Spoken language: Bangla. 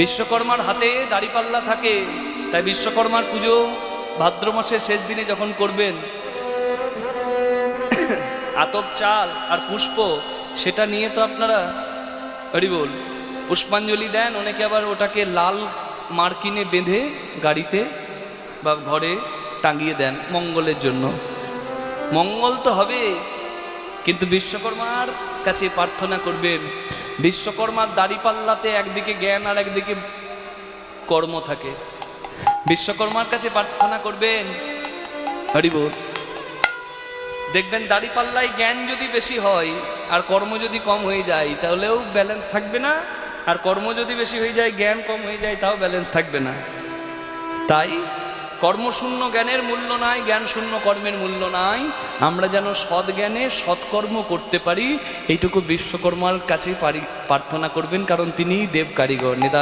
বিশ্বকর্মার হাতে দাড়িপাল্লা থাকে, তাই বিশ্বকর্মার পুজো ভাদ্র মাসের শেষ দিনে যখন করবেন, আতপ চাল আর পুষ্প, সেটা নিয়ে তো আপনারা, হরি বল, পুষ্পাঞ্জলি দেন, অনেকে আবার ওটাকে লাল মার্কিনে বেঁধে গাড়িতে বা ঘরে টাঙিয়ে দেন মঙ্গলের জন্য। মঙ্গল তো হবে কিন্তু বিশ্বকর্মার কাছে প্রার্থনা করবেন বিশ্বকর্মার দাড়িপাল্লাতে একদিকে জ্ঞান আর একদিকে কর্ম থাকে। বিশ্বকর্মার কাছে প্রার্থনা করবেন হরি বল দেখবেন দাড়িপাল্লায় জ্ঞান যদি বেশি হয় আর কর্ম যদি কম হয়ে যায়, তাহলেও ব্যালেন্স থাকবে না। আর কর্ম যদি বেশি হয়ে যায়, জ্ঞান কম হয়ে যায়, তাও ব্যালেন্স থাকবে না। তাই কর্মশূন্য জ্ঞানের মূল্য নাই জ্ঞান শূন্য কর্মের মূল্য নাই। আমরা যেন সৎ জ্ঞানে সৎকর্ম করতে পারি, এইটুকু বিশ্বকর্মার কাছে পারি প্রার্থনা করবেন, কারণ তিনিই দেব কারিগর। নেতা